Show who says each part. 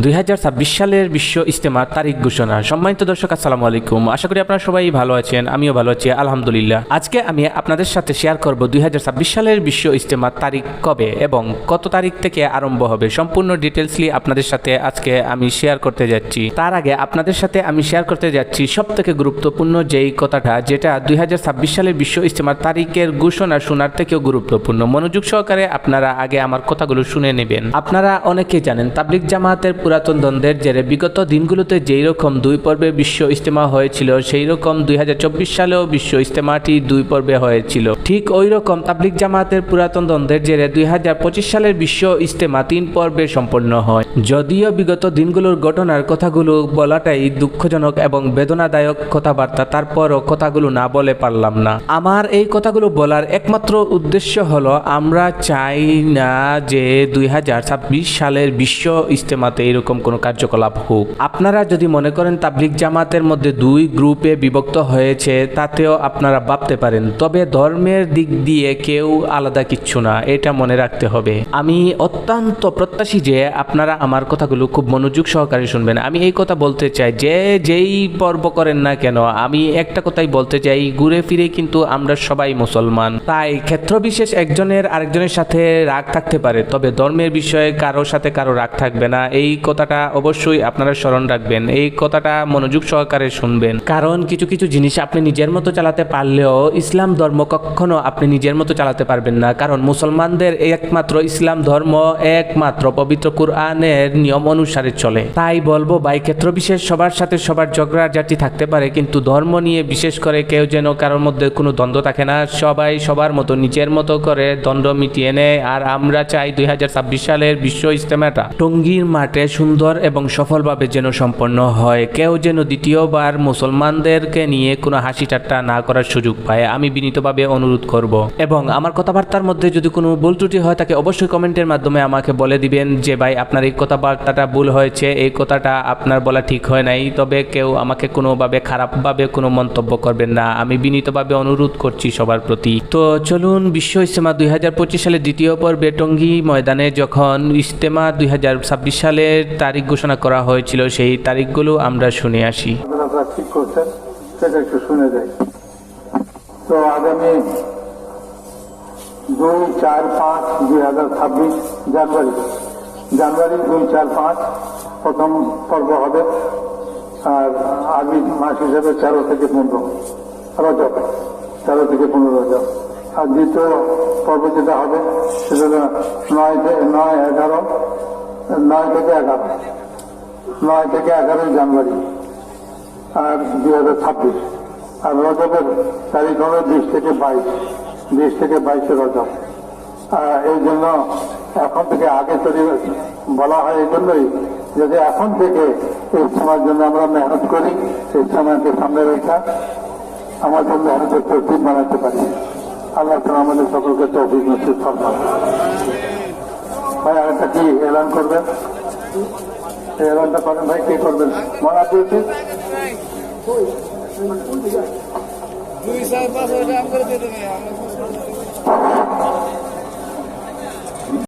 Speaker 1: দুই হাজার ছাব্বিশ সালের বিশ্ব ইস্তেমার তারিখ ঘোষণা। সম্মানিত দর্শক, আসসালামু আলাইকুম। আশা করি আপনারা সবাই ভালো আছেন, আমিও ভালো আছি, আলহামদুলিল্লাহ। আজকে আমি আপনাদের সাথে শেয়ার করব দুই সালের বিশ্ব ইস্তেমার তারিখ কবে এবং কত তারিখ থেকে আরম্ভ হবে। সম্পূর্ণ ডিটেলসলি আপনাদের সাথে আজকে আমি শেয়ার করতে যাচ্ছি। তার আগে আপনাদের সাথে আমি শেয়ার করতে যাচ্ছি সব থেকে গুরুত্বপূর্ণ যেই কথাটা, যেটা দুই হাজার ছাব্বিশ সালের বিশ্ব ইস্তেমার তারিখের ঘোষণা শোনার থেকেও গুরুত্বপূর্ণ। মনোযোগ সহকারে আপনারা আগে আমার কথাগুলো শুনে নেবেন। আপনারা অনেকে জানেন তাবলিক জামাতের পুরাতন দ্বন্দ্বের জেরে বিগত দিনগুলোতে যেই রকম দুই পর্বে বিশ্ব ইস্তেমা হয়েছিল, সেই রকম দুই সালেও বিশ্ব ইস্তেমাটি দুই পর্বে হয়েছিল। ঠিক ওই রকম তাবলিক জামাতের পুরাতন দ্বন্দ্বের জেরে দুই হাজার পঁচিশ সালের বিশ্ব ইস্তেমা তিন পর্বে সম্পন্ন হয়। যদিও বিগত দিনগুলোর ঘটনার কথাগুলো বলাটাই দুঃখজনক এবং বেদনাদায়ক কথাবার্তা, তারপরও কথাগুলো না বলে পারলাম না। আমার এই কথাগুলো বলার একমাত্র উদ্দেশ্য হলো, আমরা চাই না যে দুই হাজার ছাব্বিশ সালের বিশ্ব ইস্তেমাতে এরকম কোনো কার্যকলাপ হোক। আপনারা যদি মনে করেন তাবলিক জামাতের মধ্যে দুই গ্রুপে বিভক্ত হয়েছে, তাতেও আপনারা ভাবতে পারেন। তবে ধর্মের দিক দিয়ে কেউ আলাদা কিচ্ছু না, এটা মনে রাখতে হবে। আমি অত্যন্ত প্রত্যাশী যে আপনারা আমার কথাগুলো খুব মনোযোগ সহকারে শুনবেন। আমি এই কথা বলতে চাই, যে যেই পর্ব করেন না কেন, আমি একটা কথাই বলতে চাই, ঘুরে ফিরে কিন্তু আমরা সবাই মুসলমান। তাই ক্ষেত্রবিশেষ একজনের আরেকজনের সাথে রাগ থাকতে পারে, তবে ধর্মের বিষয়ে কারোর সাথে কারও রাগ থাকবে না। এই কথাটা অবশ্যই আপনারা স্মরণ রাখবেন। এই কথাটা মনোযোগ সহকারে শুনবেন। কারণ কিছু কিছু জিনিস আপনি নিজের মতো চালাতে পারলেও ইসলাম ধর্ম কখনো আপনি নিজের মতো চালাতে পারবেন না। কারণ মুসলমানদের একমাত্র ইসলাম ধর্ম একমাত্র পবিত্র কোরআনের নিয়ম অনুসারে চলে। তাই বলব ভাই ক্ষেত্র বিশেষ সবার সাথে সবার ঝগড়াঝাটি থাকতে পারে, কিন্তু ধর্ম নিয়ে বিশেষ করে কেউ যেন কারোর মধ্যে কোনো দ্বন্দ্ব থাকে না। সবাই সবার মতো নিজের মতো করে দ্বন্দ্ব মিটিয়ে নেয়। আর আমরা চাই দুই হাজার ছাব্বিশ সালের বিশ্ব ইস্তেমাটা টঙ্গীর মাঠে সুন্দর এবং সফলভাবে যেন সম্পন্ন হয়। কেউ যেন দ্বিতীয়বার মুসলমানদেরকে নিয়ে কোনো হাসি ঠাট্টা না করার সুযোগ পায়, আমি বিনীতভাবে অনুরোধ করব। এবং আমার কথাবার্তার মধ্যে যদি কোনো ভুল ত্রুটি হয়, তাকে অবশ্যই কমেন্টের মাধ্যমে আমাকে বলে দিবেন যে, ভাই, আপনার এই কথাবার্তাটা ভুল হয়েছে, এই কথাটা আপনার বলা ঠিক হয় নাই। তবে কেউ আমাকে কোনোভাবে খারাপভাবে কোনো মন্তব্য করবেন না। আমি বিনীতভাবে অনুরোধ করছি সবার প্রতি। তো চলুন, বিশ্ব ইস্তেমা দু হাজার পঁচিশ সালে দ্বিতীয় পর্বে টঙ্গী ময়দানে যখন ইস্তেমা দুই তারিখ ঘোষণা করা হয়েছিল, সেই তারিখগুলো আমরা শুনে আসি।
Speaker 2: সেটা একটু শুনে তো আগামী দুই চার পাঁচ দুই হাজার ছাব্বিশ জানুয়ারি জানুয়ারি দুই চার পাঁচ প্রথম পর্ব হবে, আর আগামী মাস হিসেবে তেরো থেকে পনেরো, রজব, তেরো থেকে পনেরো রজব। আর দ্বিতীয় পর্ব যেটা হবে, সেটা নয় নয় এগারো নয় থেকে এগারো। নয় থেকে এগারোই জানুয়ারি, আর দুই হাজার ছাব্বিশ। আর রজবের তারিখ হলো বিশ থেকে বাইশ, বিশ থেকে বাইশে রজব এই জন্য এখন থেকে আগে তৈরি বলা হয় এই জন্যই, যদি এখন থেকে এই সময়ের জন্য আমরা মেহনত করি, এই সময়কে সামনে রেখা আমাদের মেহনতের তৌফিক বানাতে পারি। আল্লাহ আমাদের সকলকে তৌফিক নসিব ফরমান ভাই, আরেকটা কি এলান করবেন এলানটা করেন ভাই, কে করবেন? মরা পেয়েছে
Speaker 3: দুই চার পাঁচ করে দিয়ে দেবে